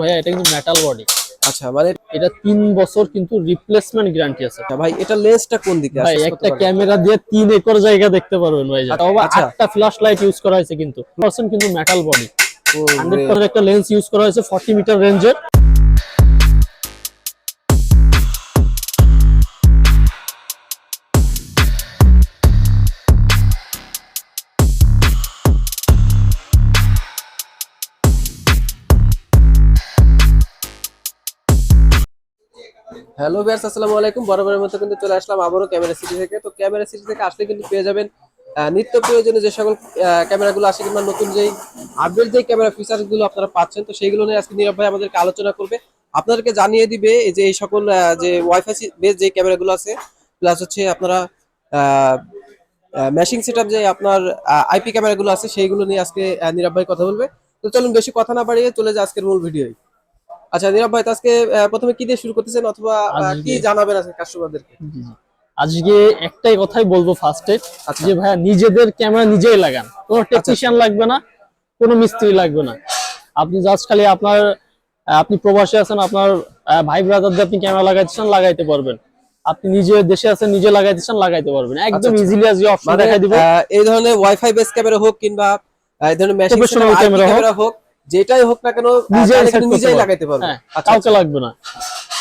ভাইয়া এটা কিন্তু মেটাল বডি আচ্ছা মানে এটা তিন বছর কিন্তু রিপ্লেসমেন্ট গ্যারান্টি আছে। ভাই এটা লেন্সটা কোন দিকে ভাই আছে একটা ক্যামেরা দিয়ে তিন একর জায়গা দেখতে পারবেন ভাই আচ্ছা, আচ্ছা। আটটা ফ্ল্যাশ লাইট ইউজ করা হয়েছে কিন্তু। পার্সেন্ট কিন্তু মেটাল বডি হান্ড্রেড একটা লেন্স ইউজ করা হয়েছে ফর্টি মিটার রেঞ্জের হ্যালো ভিউয়ার্স, আসসালামু আলাইকুম। বরাবরের মতো কিন্তু চলে আসলাম আবারও ক্যামেরা সিটি থেকে। তো ক্যামেরা সিটি থেকে আসলে কিন্তু পেয়ে যাবেন নিত্য প্রয়োজনীয় যে সকল ক্যামেরাগুলো আসে কিংবা নতুন যেই আপডেট যেই ক্যামেরা ফিচারগুলো আপনারা পাচ্ছেন, তো সেইগুলো নিয়ে আজকে নীরব ভাই আমাদেরকে আলোচনা করবে। আপনাদেরকে জানিয়ে দিবে যে এই সকল যে ওয়াইফাই বেস যে ক্যামেরাগুলো আছে প্লাস হচ্ছে আপনারা ম্যাশিং সেটআপ যে আপনার আইপি ক্যামেরাগুলো আছে, সেইগুলো নিয়ে আজকে নীরব ভাই কথা বলবে। তো চলুন বেশি কথা না বাড়িয়ে চলে যায় আজকের মূল ভিডিওয় আচ্ছা নীরব ভাই আজকে প্রথমে কি দিয়ে শুরু করতেছেন অথবা কি জানাবেন আজকে কাস্টমারদেরকে? আজকে একটাই কথাই বলব ফার্স্টে আচ্ছা। যে ভাইয়া নিজেদের ক্যামেরা নিজেই লাগান। কোনো টেকনিশিয়ান লাগবে না কোনো মিস্ত্রি লাগবে না। আপনি জাস্ট খালি আপনার আপনি প্রবাসী আছেন আপনার ভাই ব্রাদার দিয়ে আপনি ক্যামেরা লাগাইতেছেন লাগাইতে পারবেন। আপনি নিজে দেশে আছেন নিজে লাগাইতেছেন লাগাইতে পারবেন। একদম আচ্ছা। ইজিলি আজকে অপশন দেখাই দিব। এই ধরনের ওয়াইফাই বেস ক্যামেরা হোক কিংবা এই ধরনের মেশিন। ক্যামেরা হোক যেটাই হোক না কেন নিজেই। লাগাইতে পারবে। হ্যাঁ আচ্ছা কাউকে লাগবে না।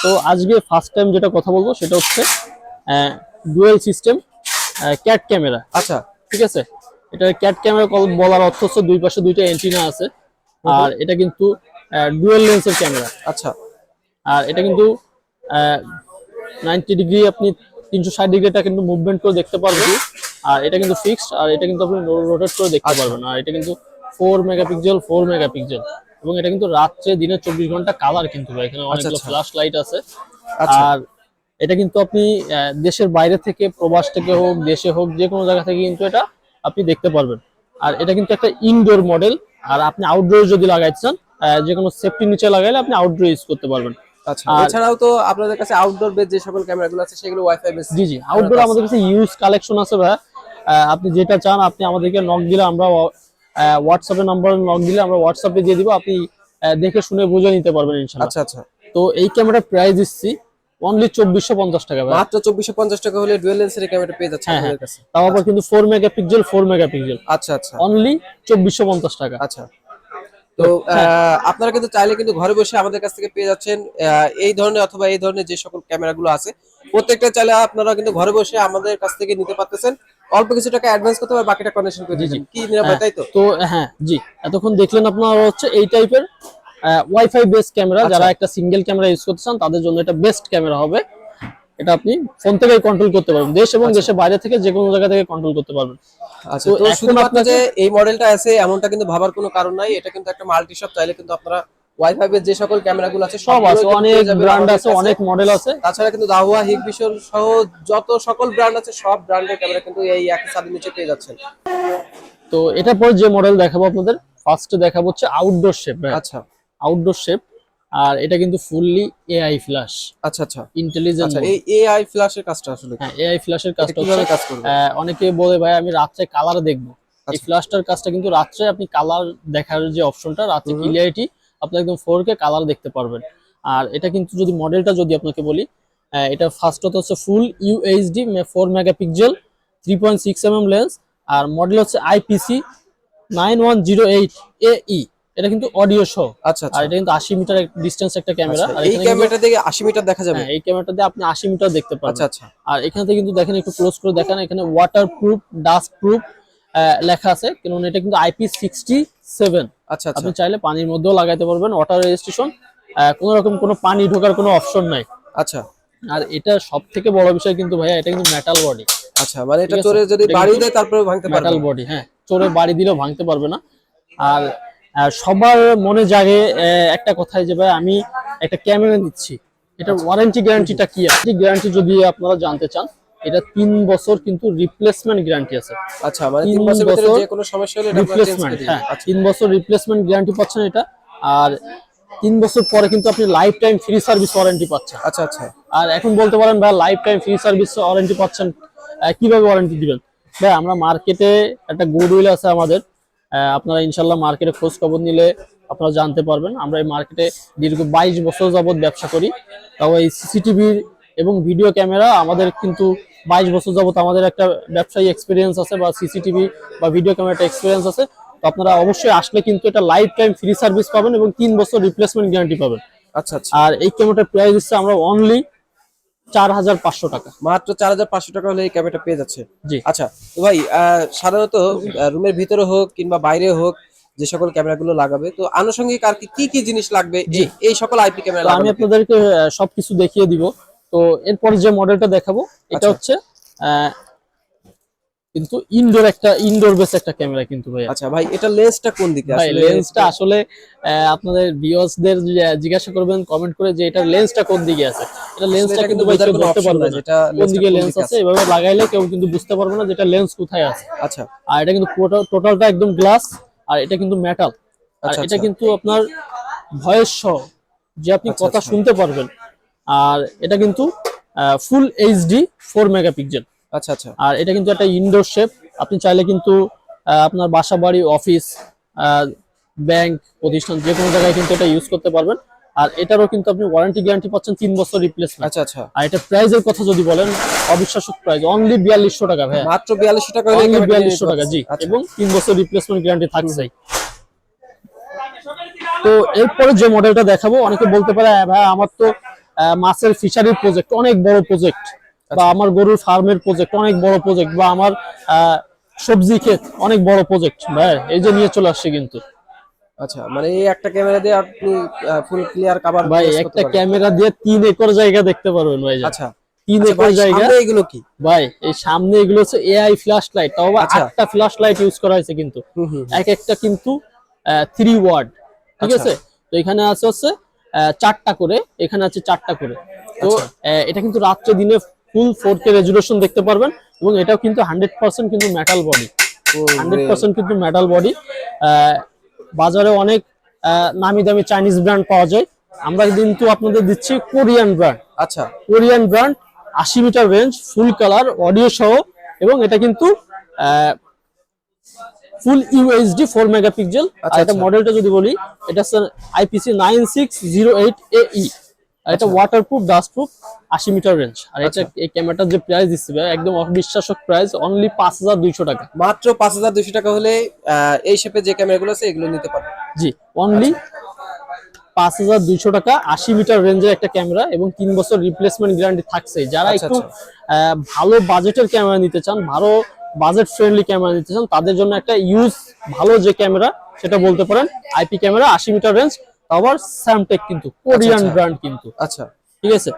তো আজকে ফার্স্ট টাইম যেটা কথা বলব সেটা হচ্ছে ডুয়েল সিস্টেম ক্যাট ক্যামেরা আচ্ছা। ঠিক আছে? এটা ক্যাট ক্যামেরা বলার অর্থ হচ্ছে দুই পাশে দুইটা এন্টিনা আছে। আর এটা কিন্তু ডুয়েল লেন্সের ক্যামেরা আচ্ছা। আর এটা কিন্তু নাইনটি ডিগ্রি আপনি তিনশো ষাট ডিগ্রিটা কিন্তু মুভমেন্ট করে দেখতে পারবেন। আর এটা কিন্তু ফিক্সড আর এটা কিন্তু আপনি রোটেট করে দেখতে আচ্ছা। পারবেন। আর এটা কিন্তু ফোর মেগাপিক্সেল ফোর মেগাপিক্সেল। এবং এটা কিন্তু রাত্রে দিনে চব্বিশ ঘণ্টা কালার কিন্তু ভাই। এখানে অনেকগুলো আচ্ছা। ফ্ল্যাশ লাইট আছে। আচ্ছা। আর এটা কিন্তু আপনি দেশের বাইরে থেকে প্রবাস থেকে হোক দেশে হোক যে কোনো জায়গা থেকে কিন্তু এটা আপনি দেখতে পারবেন। আর এটা কিন্তু একটা ইনডোর মডেল আর আপনি আউটডোর যদি লাগাইতে চান আহ, যে কোনো সেফটি নিচে লাগাইলে আপনি আউটডোর ইউজ করতে পারবেন। আচ্ছা এছাড়াও তো আপনাদের কাছে আউটডোর বেস যে সকল ক্যামেরাগুলো আছে সেগুলো ওয়াইফাই বেস জি জি। আউটডোর আমাদের কাছে ইউজ কালেকশন আছে ভাই। আপনি যেটা চান আপনি আমাদেরকে নক দিলে আমরা হোয়াটসঅ্যাপে নাম্বার নক দিলে আমরা হোয়াটসঅ্যাপে দিয়ে দিব আপনি দেখে শুনে বুঝে নিতে পারবেন ইনশাআল্লাহ আচ্ছা আচ্ছা। তো এই ক্যামেরার প্রাইস দিচ্ছি অনলি চব্বিশশো পঞ্চাশ টাকা ভাই। মাত্র চব্বিশশো পঞ্চাশ টাকা হলে ডুয়েল লেন্সের ক্যামেরা পেয়ে যাচ্ছে হ্যাঁ, আপনাদের কাছে। তাও আবার কিন্তু ফোর মেগাপিক্সেল ফোর মেগাপিক্সেল আচ্ছা আচ্ছা। অনলি চব্বিশশো পঞ্চাশ টাকা। আচ্ছা। তো আহ, আপনারা কিন্তু চাইলে কিন্তু ঘরে বসে আমাদের কাছ থেকে পেয়ে যাচ্ছেন এই ধরনের অথবা এই ধরনের যে সকল ক্যামেরাগুলো আছে প্রত্যেকটা চাইলে আপনারা কিন্তু ঘরে বসে আমাদের কাছ থেকে নিতে পারতেছেন। অল্প কিছু টাকা অ্যাডভান্স করতে হবে বাকিটা কন্ডিশন করে দিয়েছেন। কি নিরাপদ তাই তো? তো হ্যাঁ জি। এতক্ষণ দেখলেন আপনারা হচ্ছে এই টাইপের ওয়াইফাই বেস ক্যামেরা আচ্ছা। যারা একটা সিঙ্গেল ক্যামেরা ইউজ করতে চান তাদের জন্য এটা বেস্ট ক্যামেরা হবে। এটা আপনি ফোন থেকেই কন্ট্রোল করতে পারবেন। দেশ এবং দেশের বাইরে থেকে যে কোনো জায়গা থেকে কন্ট্রোল করতে পারবেন। আচ্ছা তো তো শুধুমাত্র যে এই মডেলটা আছে এমনটা কিন্তু ভাবার কোনো কারণ নাই। এটা কিন্তু একটা মাল্টি শপ চাইলে কিন্তু আপনারা ওয়াইফাই এর যে সকল ক্যামেরাগুলো আছে সব আছে অনেক ব্র্যান্ড আছে অনেক মডেল আছে। তাছাড়া কিন্তু দাহুয়া হিগবিশন সহ যত সকল ব্র্যান্ড আছে সব ব্র্যান্ডের ক্যামেরা কিন্তু এই একই ছাদের নিচে পেয়ে যাচ্ছেন। তো এটা পর যে মডেল দেখাবো আপনাদের ফার্স্টে দেখাবো হচ্ছে আউটডোর শেপ আচ্ছা। আউটডোর শেপ আর এটা কিন্তু ফুললি এআই ফ্ল্যাশ আচ্ছা আচ্ছা। ইন্টেলিজেন্ট আচ্ছা এই এআই ফ্ল্যাশের কাজটা আসলে হ্যাঁ এআই ফ্ল্যাশের কাজটা কীভাবে কাজ করবে? অনেকে বলে ভাই আমি রাত্রে কালার দেখব। এই আচ্ছা। ফ্ল্যাশটার কাজটা কিন্তু রাত্রে আপনি কালার দেখার যে অপশনটা রাত্রে হুম। ক্লিয়ারিটি আপনি একদম ফোর কে কালার দেখতে পারবেন। আর এটা কিন্তু যদি মডেলটা যদি আপনাকে বলি এটা ফার্স্টত হচ্ছে full UHD four megapixel three point six M M lens আর মডেল হচ্ছে IPC nine one zero eight A E এটা কিন্তু অডিও শো আচ্ছা আচ্ছা। আর এটা কিন্তু আশি মিটার ডিস্টেন্স একটা ক্যামেরা আচ্ছা, আর এই ক্যামেরাটা থেকে 80 মিটার দেখা যাবে? হ্যাঁ এই ক্যামেরাটা দিয়ে আপনি আশি মিটার দেখতে পারবেন। আচ্ছা আচ্ছা। আর এখানে কিন্তু দেখেন একটু ক্লোজ করে দেখেন এখানে ওয়াটার প্রুফ ডাস্ট প্রুফ লেখা আছে। কারণ এটা কিন্তু আইপি সিক্সটি সেভেন আচ্ছা। আপনি চাইলে পানির মধ্যেও লাগাইতে পারবেন ওয়াটার রেজিস্ট্রেশন কোনো রকম কোনো পানি ঢোকার কোনো অপশন নাই। আচ্ছা। আর এটা সব থেকে বড় বিষয় কিন্তু ভাইয়া এটা কিন্তু মেটাল বডি আচ্ছা মানে এটা চোরে যদি বাড়ি দেয় তারপরে ভাঙতে পারবে মেটাল বডি হ্যাঁ। চোরে বাড়ি দিলেও ভাঙতে পারবে না। আর সবার মনে জাগে একটা কথাই যে ভাই আমি একটা ক্যামেরা নিচ্ছি। এটা ওয়ারেন্টি গ্যারান্টিটা কি আছে? গ্যারান্টি যদি আপনারা জানতে চান এটা তিন বছর কিন্তু রিপ্লেসমেন্ট গ্যারান্টি আছে। আচ্ছা মানে তিন বছর ভিতরে যে কোনো সমস্যা হলে এটা রিপ্লেসমেন্ট হ্যাঁ আচ্ছা। তিন বছর রিপ্লেসমেন্ট গ্যারান্টি পাচ্ছেন এটা। আর তিন বছর পরে কিন্তু আপনি lifetime free service warranty পাচ্ছেন। আচ্ছা আচ্ছা। আর এখন বলতে পারেন ভাই lifetime free service warranty পাচ্ছেন কীভাবে ওয়ারেন্টি দিবেন? ভাই আমরা মার্কেটে একটা গুডউইল আছে আমাদের। আপনারা ইনশাল্লাহ মার্কেটে খোঁজ খবর নিলে আপনারা জানতে পারবেন। আমরা এই মার্কেটে দীর্ঘ বাইশ বছর যাবত ব্যবসা করি। তাও এই সিসিটিভির এবং ভিডিও ক্যামেরা আমাদের কিন্তু বাইশ বছর যাবত আমাদের একটা ব্যবসায়ী এক্সপিরিয়েন্স আছে বা সিসিটিভি বা ভিডিও ক্যামেরাটা এক্সপিরিয়েন্স আছে। তো আপনারা অবশ্যই আসলে কিন্তু এটা লাইফ টাইম ফ্রি সার্ভিস পাবেন এবং তিন বছর রিপ্লেসমেন্ট গ্যারান্টি পাবেন। আচ্ছা আচ্ছা। আর এই ক্যামেরাটার প্রাইস হচ্ছে আমরা অনলি চার হাজার পাঁচশো টাকা। মাত্র চার হাজার পাঁচশো টাকা হলে এই ক্যামেরাটা পেয়ে যাচ্ছে। জি। আচ্ছা তো ভাই সাধারণত রুমের ভিতরে হোক কিংবা বাইরে হোক যে সকল ক্যামেরাগুলো লাগাবে তো আনুষঙ্গিক আর কি কি জিনিস লাগবে? এই সকল আইপি ক্যামেরা আমি আপনাদেরকে সবকিছু দেখিয়ে দিব। তো এরপর যে মডেলটা দেখাবো এটা আচ্ছা। হচ্ছে কিন্তু ইনডোর একটা ইনডোর বেস একটা ক্যামেরা কিন্তু ভাই আচ্ছা ভাই এটা লেন্সটা কোন দিকে? ভাই লেন্সটা আসলে আপনাদের ভিউয়ার্সদের জিজ্ঞাসা করবেন কমেন্ট করে যে এটা লেন্সটা কোন দিকে আছে। এটা লেন্সটা এটা কিন্তু ভাই কেউ option পারবে না। যেটা কোন দিকে লেন্স আছে এভাবে লাগাইলে কেউ কিন্তু বুঝতে পারবে না যেটা লেন্স কোথায় আছে। আচ্ছা। আর এটা কিন্তু টোটালটা একদম গ্লাস আর এটা কিন্তু মেটাল আর আচ্ছা, এটা আচ্ছা। কিন্তু আপনার ভয়েস সহ যে আপনি কথা। শুনতে পারবেন। আর এটা কিন্তু ফুল এইচডি ফোর মেগাপিক্সেল আচ্ছা আচ্ছা। আর এটা কিন্তু একটা ইনডোর শেপ আপনি চাইলে কিন্তু আপনার বাসা বাড়ি অফিস ব্যাংক প্রতিষ্ঠান যে কোনো জায়গায় কিন্তু এটা ইউজ করতে পারবেন। আর এটারও কিন্তু আপনি ওয়ারেন্টি গ্যারান্টি পাচ্ছেন তিন বছর রিপ্লেসমেন্ট আচ্ছা আচ্ছা। আর এটা প্রাইসের কথা যদি বলেন অবিশ্বাস্য প্রাইস অনলি বিয়াল্লিশশো টাকা ভাই মাত্র বিয়াল্লিশশো টাকা অনলি বিয়াল্লিশশো টাকা জি। আচ্ছা। এবং তিন বছর রিপ্লেসমেন্ট গ্যারান্টি থাকছেই। তো এরপরে যে মডেলটা দেখাবো অনেকে বলতে পারে "হ্যাঁ ভাই আমার তো মাছের ফিশারির প্রজেক্ট অনেক বড় প্রজেক্ট আচ্ছা। বা আমার গরুর ফার্মের প্রজেক্ট অনেক বড় প্রজেক্ট বা আমার সবজি ক্ষেত অনেক বড় প্রজেক্ট ভাই এই যে নিয়ে চলে আসছে কিন্তু। আচ্ছা মানে এই একটা ক্যামেরা দিয়ে আপনি ফুল ক্লিয়ার কভার ভাই একটা ক্যামেরা দিয়ে তিন একর জায়গা দেখতে পারবেন ভাই আচ্ছা। তিন আচ্ছা, একর জায়গা। এগুলো কি? ভাই এই সামনে এগুলো হচ্ছে এআই ফ্ল্যাশ লাইট তাও। আটটা ফ্ল্যাশ লাইট ইউজ করা হয়েছে কিন্তু। এক একটা কিন্তু থ্রি ওয়ার্ড ঠিক আচ্ছা। আছে? তো এখানে আছে হচ্ছে চারটা করে এখানে আছে চারটা করে। তো আচ্ছা। এটা কিন্তু রাত্রে দিনে ফুল ফোর কে রেজুলেশন দেখতে পারবেন এবং এটাও কিন্তু হান্ড্রেড পার্সেন্ট কিন্তু মেটাল বডি হান্ড্রেড পার্সেন্ট কিন্তু মেটাল বডি বাজারে অনেক আহ, নামি দামি চাইনিজ ব্র্যান্ড পাওয়া যায়। আমরা কিন্তু আপনাদের দিচ্ছি কোরিয়ান ব্র্যান্ড আচ্ছা। কোরিয়ান ব্র্যান্ড আশি metre range full colour audio সহ এবং এটা কিন্তু ফুল ইউএইচডি ফোর মেগাপিক্সেল আর আচ্ছা, এটা আচ্ছা। মডেলটা যদি বলি এটা sir IPC nine six zero eight এই আর এটা ওয়াটারপ্রুফ ডাস্টপ্রুফ আশি মিটার রেঞ্জ আর এটা আচ্ছা। এই ক্যামেরাটার যে প্রাইস দিচ্ছে ভাই, একদম অবিশ্বাসক প্রাইস অনলি পাঁচ হাজার দুইশো টাকা। মাত্র পাঁচ হাজার দুশো টাকা হলে এই শেপের যে ক্যামেরাগুলো আছে এগুলো নিতে পারবেন জি অনলি পাঁচ হাজার দুইশো টাকা আশি মিটার রেঞ্জের একটা ক্যামেরা এবং তিন বছর রিপ্লেসমেন্ট গ্যারান্টি থাকছে যারা আচ্ছা, একটু ভালো বাজেটের ক্যামেরা নিতে চান ভালো বাজেট ফ্রেন্ডলি ক্যামেরা নিতে চান তাদের জন্য একটা ইউজ ভালো যে ক্যামেরা সেটা বলতে পারেন আইপি ক্যামেরা আশি মিটার রেঞ্জ আবার স্যামটেক কিন্তু কোরিয়ান আচ্ছা। ব্র্যান্ড কিন্তু। আচ্ছা। ঠিক আছে?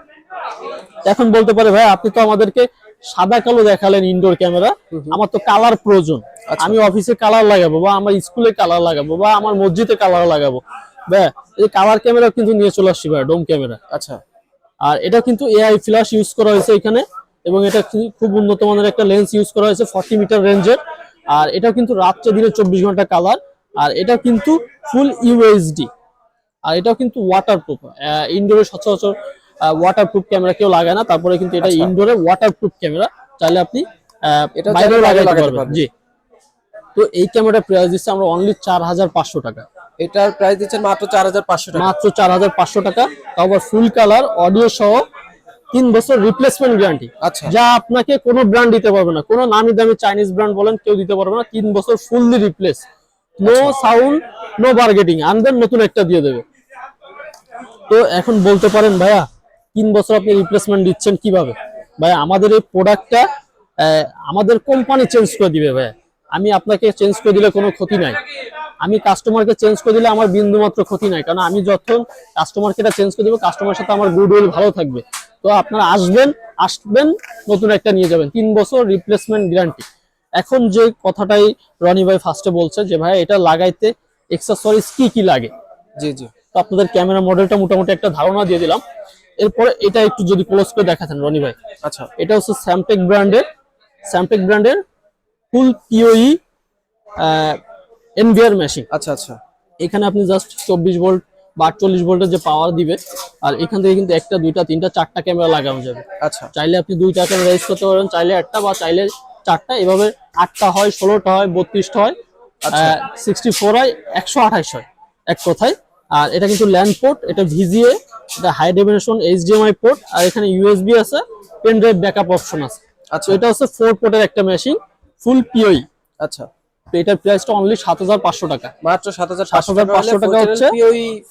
এখন বলতে পারে ভাই আপনি তো আমাদেরকে সাদা কালো দেখালেন ইনডোর ক্যামেরা আমার তো কালার প্রয়োজন। আচ্ছা। আমি অফিসে কালার লাগাবো বা আমার স্কুলে কালার লাগাবো বা আমার মসজিদে কালার লাগাবো। ভাই এই কালার ক্যামেরা কিন্তু নিয়ে চলে আসছি ভাই ডোম ক্যামেরা আচ্ছা। আর এটা কিন্তু এআই ফ্ল্যাশ ইউজ করা হয়েছে এখানে। এবং এটা খুব উন্নত মানের একটা লেন্স ইউজ করা হয়েছে ফর্টি মিটার রেঞ্জের আর এটা কিন্তু রাত্রে দিনে চব্বিশ ঘণ্টা কালার আর এটা কিন্তু ফুল ইউএসডি আর এটাও কিন্তু ওয়াটারপ্রুফ ইনডোরে সচরাচর ওয়াটারপ্রুফ ক্যামেরা কেউ লাগায় না। তারপরে কিন্তু এটা। ইনডোরে ওয়াটারপ্রুফ ক্যামেরা চাইলে আপনি আহ, এটা বাইরেও লাগাতে পারবেন। জি। তো এই ক্যামেরাটা প্রাইস দিচ্ছে আমরা অনলি চার হাজার পাঁচশো টাকা। এটার প্রাইস দিচ্ছেন মাত্র চার হাজার পাঁচশো টাকা। মাত্র চার হাজার পাঁচশো টাকা। তারপর ফুল কালার অডিও সহ তিন বছর রিপ্লেসমেন্ট গ্যারান্টি আচ্ছা। যা আপনাকে কোনো ব্র্যান্ড দিতে পারবে না। কোনো নামি দামি চাইনিজ ব্র্যান্ড বলেন কেউ দিতে পারবে না। তিন বছর fully replace no sound no bargaining আনবেন নতুন একটা দিয়ে দেবে। তো এখন বলতে পারেন ভাইয়া তিন বছর আপনি রিপ্লেসমেন্ট দিচ্ছেন কীভাবে? ভাইয়া আমাদের এই প্রোডাক্টটা আমাদের কোম্পানি চেঞ্জ করে দিবে ভাইয়া। আমি আপনাকে চেঞ্জ করে দিলে কোনো ক্ষতি নাই। আমি কাস্টমারকে চেঞ্জ করে দিলে আমার বিন্দু মাত্র ক্ষতি নাই। কারণ আমি যখন কাস্টমারকে চেঞ্জ করে দেবো কাস্টমারের সাথে আমার গুডউইল ভালো থাকবে। তো আপনারা আসবেন আসবেন নতুন একটা নিয়ে যাবেন। তিন বছর রিপ্লেসমেন্ট গ্যারান্টি এখন যে কথাটাই রনি ভাই ফার্স্টে বলছে যে ভাই এটা লাগাইতে এক্সেসরিজ কি কি লাগে? জি জি। তো আপনাদের ক্যামেরা মডেলটা মোটামুটি একটা ধারণা দিয়ে দিলাম। এরপরে এটা একটু যদি ক্লোজ করে দেখাতেন রনি ভাই। আচ্ছা। এটা হচ্ছে স্যামটেক ব্র্যান্ডের স্যামটেক ব্র্যান্ডের ফুল পিওই এনভিআর মেশিন আচ্ছা আচ্ছা। এখানে আপনি জাস্ট চব্বিশ ভোল্ট বা আটচল্লিশ ভোল্টের যে পাওয়ার দিবে আর এখান থেকে কিন্তু একটা দুইটা তিনটা চারটা ক্যামেরা লাগানো যাবে। আচ্ছা। চাইলে আপনি দুইটা ক্যামেরা ইউজ করতে পারবেন চাইলে একটা বা চাইলে চারটা এভাবে আটটা হয় ষোলোটা হয় বত্রিশটা হয় আচ্ছা। সিক্সটি ফোর হয় একশো আঠাশ হয় এক কথায়। আর এটা কিন্তু ল্যান্ড পোর্ট এটা ভিজিএ এটা হাই ডেফিনেশন এইচডিএমআই পোর্ট আর এখানে ইউএসবি আছে পেন ড্রাইভ ব্যাকআপ অপশন আছে। আচ্ছা। এটা হচ্ছে ফোর পোর্টের একটা মেশিন ফুল পিওই আচ্ছা। তো এটার প্রাইসটা অনলি সাত হাজার পাঁচশো টাকা। মাত্র 7,500 টাকা হচ্ছে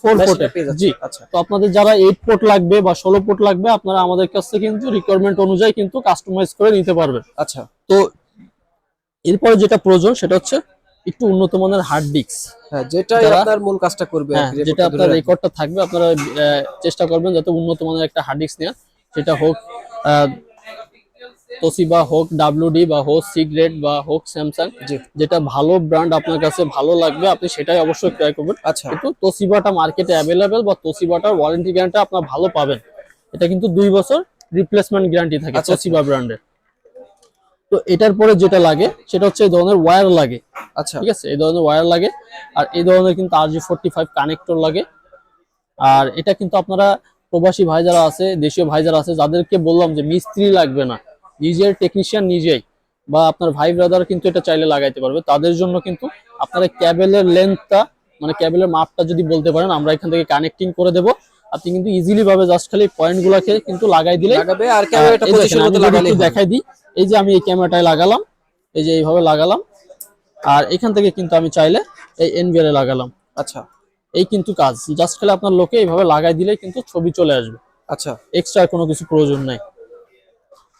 ফোর পোর্টের জি। আচ্ছা। তো আপনাদের যারা এইট পোর্ট লাগবে বা ষোলো পোর্ট লাগবে আপনারা আমাদের কাছ থেকে কিন্তু রিকোয়ারমেন্ট অনুযায়ী কিন্তু কাস্টমাইজ করে নিতে পারবেন। আচ্ছা। তো এরপরে যেটা প্রয়োজন সেটা হচ্ছে একটু উন্নত মানের হার্ড ডিস্ক হ্যাঁ যেটাই আপনার মূল কাজটা করবে হ্যাঁ যেটা আপনার রেকর্ডটা থাকবে আপনারা চেষ্টা করবেন যাতে উন্নত মানের একটা হার্ড ডিস্ক নেওয়ার। সেটা হোক তোসিবা হোক ডাব্লিউডি বা হোক সিগ্রেট বা হোক স্যামসাং যেটা ভালো ব্র্যান্ড আপনার কাছে ভালো লাগবে আপনি সেটাই অবশ্যই ক্রয় করবেন। আচ্ছা। কিন্তু তোসিবাটা মার্কেটে অ্যাভেলেবেল বা তোসিবাটার ওয়ারেন্টি গ্যারান্টি আপনার ভালো পাবেন। এটা কিন্তু দুই বছর রিপ্লেসমেন্ট গ্যারান্টি থাকে আচ্ছা, তোসিবা ব্র্যান্ডের তো এটার পরে যেটা লাগে সেটা হচ্ছে এই ধরনের ওয়্যার লাগে। আচ্ছা। ঠিক আছে? এই ধরনের ওয়্যার লাগে। আর এই ধরনের কিন্তু R G forty five connector লাগে। আর এটা কিন্তু আপনারা প্রবাসী ভাই যারা আছে দেশীয় ভাই যারা আছে যাদেরকে বললাম যে মিস্ত্রি লাগবে না নিজের টেকনিশিয়ান নিজেই বা আপনার ভাই ব্রাদার কিন্তু এটা চাইলে লাগাইতে পারবে। তাদের জন্য কিন্তু আপনারা ক্যাবেলের লেন্থটা মানে ক্যাবেলের মাপটা যদি বলতে পারেন আমরা এখান থেকে কানেক্টিং করে দেব। আপনি কিন্তু ইজিলি ভাবে জাস্ট খালি পয়েন্ট গুলাকে কিন্তু লাগাই দিলে লাগাবে আর ক্যামেরাটা লাগালে দেখাই দিই এই যে আমি এই ক্যামেরাটায় লাগালাম এই যে এইভাবে লাগালাম। আর এখান থেকে কিন্তু আমি চাইলে এই এনভিআর লাগালাম। আচ্ছা। এই কিন্তু কাজ জাস্ট খালি আপনার লোকে এইভাবে লাগাই দিলে কিন্তু ছবি চলে আসবে। আচ্ছা। এক্সট্রা কোনো কিছু প্রয়োজন নাই।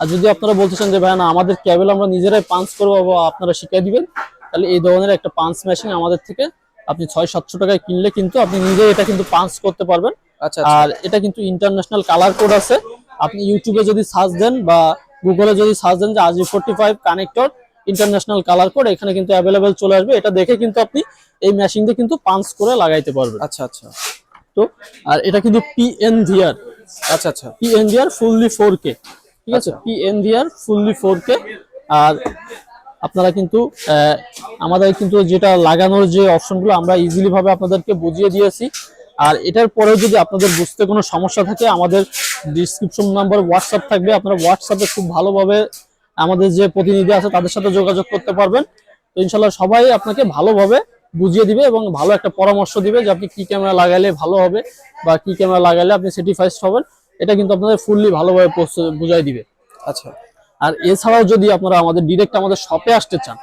আর যদি আপনারা বলতে চান যে ভাই না আমাদের ক্যাবেল আমরা নিজেরাই পাঞ্চ করব বা আপনারা শিখিয়ে দিবেন তাহলে এই ধরনের একটা পাঞ্চ মেশিন আমাদের থেকে আপনি ছয় সাতশো টাকায় কিনলে কিন্তু আপনি নিজে এটা কিন্তু পাঞ্চ করতে পারবেন। আচ্ছা আচ্ছা। আর এটা কিন্তু ইন্টারন্যাশনাল কালার কোড আছে। আপনি ইউটিউবে যদি সার্চ দেন বা গুগলে যদি সার্চ দেন যে R G forty five connector international colour code এখানে কিন্তু অ্যাভেলেবেল চলে আসবে। এটা দেখে কিন্তু আপনি এই মেশিন দিয়ে কিন্তু পাঞ্চ করে লাগাইতে পারবেন। আচ্ছা আচ্ছা। তো আর এটা কিন্তু পিএনভিআর আচ্ছা আচ্ছা। পিএনভিআর ফুললি ফোর কে ঠিক আছে? পিএনভিআর ফুললি ফোর কে আর আপনারা কিন্তু আমাদের কিন্তু যেটা লাগানোর যে অপশনগুলো, আমরা ইজিলি ভাবে আপনাদেরকে বুঝিয়ে দিয়েছি। আর এটার পরেও যদি আপনাদের বুঝতে কোনো সমস্যা থাকে, আমাদের ডিসক্রিপশন নাম্বার হোয়াটসঅ্যাপ থাকবে। আপনারা হোয়াটসঅ্যাপে খুব ভালোভাবে আমাদের যে প্রতিনিধি আছে, তাদের সাথে যোগাযোগ করতে পারবেন। তো ইনশাল্লাহ সবাই আপনাকে ভালোভাবে বুঝিয়ে দিবে এবং ভালো একটা পরামর্শ দিবে যে আপনি কি ক্যামেরা লাগালে ভালো হবে বা কি ক্যামেরা লাগালে আপনি সেটিফাইড হবেন। এটা কিন্তু আপনাদের ফুললি ভালোভাবে বুঝাই দিবে। আচ্ছা। আর এছাড়াও যদি আপনারা আমাদের ডিরেক্ট আমাদের শপে আসতে চান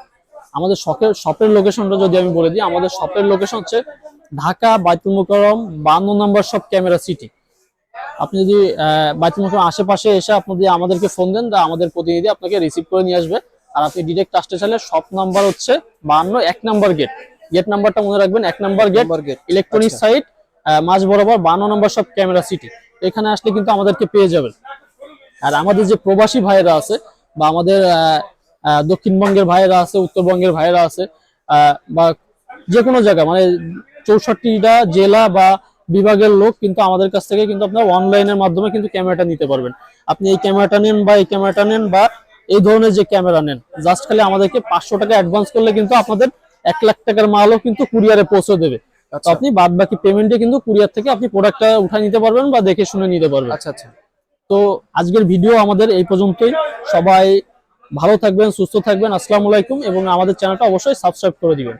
আমাদের শপের শপের লোকেশনটা যদি আমি বলে দিই আমাদের শপের লোকেশন হচ্ছে ঢাকা বাইতুল মুকাররম বান্ন নম্বর শপ ক্যামেরা সিটি। আপনি যদি বাইতুল মুকাররম আশেপাশে এসে আপনি যদি আমাদেরকে ফোন দেন তা আমাদের প্রতিনিধি আপনাকে রিসিভ করে নিয়ে আসবে। আর আপনি ডিরেক্ট আসতে চাইলে শপ নাম্বার হচ্ছে বান্ন এক নাম্বার গেট গেট নাম্বারটা মনে রাখবেন এক নাম্বার গেট ইলেকট্রনিক। সাইট মাঝ বরাবর বান্ন নম্বর সব ক্যামেরা সিটি। এখানে আসলে কিন্তু আমাদেরকে পেয়ে যাবেন। আর আমাদের যে প্রবাসী ভাইয়েরা আছে বা আমাদের দক্ষিণবঙ্গের ভাইয়েরা আছে, উত্তরবঙ্গের ভাইয়েরা আছে বা যে কোনো জায়গা মানে চৌষট্টিটা জেলা বা বিভাগের লোক কিন্তু আমাদের কাছ থেকে কিন্তু আপনার অনলাইনের মাধ্যমে কিন্তু ক্যামেরাটা নিতে পারবেন। আপনি এই ক্যামেরাটা নেন বা এই ক্যামেরাটা নেন বা এই ধরনের যে ক্যামেরা নেন, জাস্ট খালি আমাদেরকে পাঁচশো টাকা অ্যাডভান্স করলে কিন্তু আপনাদের এক লাখ টাকার মালও কিন্তু কুরিয়ারে পৌঁছে দেবে। তো আচ্ছা। আপনি বাদ বাকি পেমেন্টে কিন্তু কুরিয়ার থেকে আপনি প্রোডাক্টটা উঠায় নিতে পারবেন বা দেখে শুনে নিতে পারবেন। আচ্ছা আচ্ছা। তো আজকের ভিডিও আমাদের এই পর্যন্তই। সবাই ভালো থাকবেন সুস্থ থাকবেন। আসসালামু আলাইকুম এবং আমাদের চ্যানেলটা অবশ্যই সাবস্ক্রাইব করে দিবেন।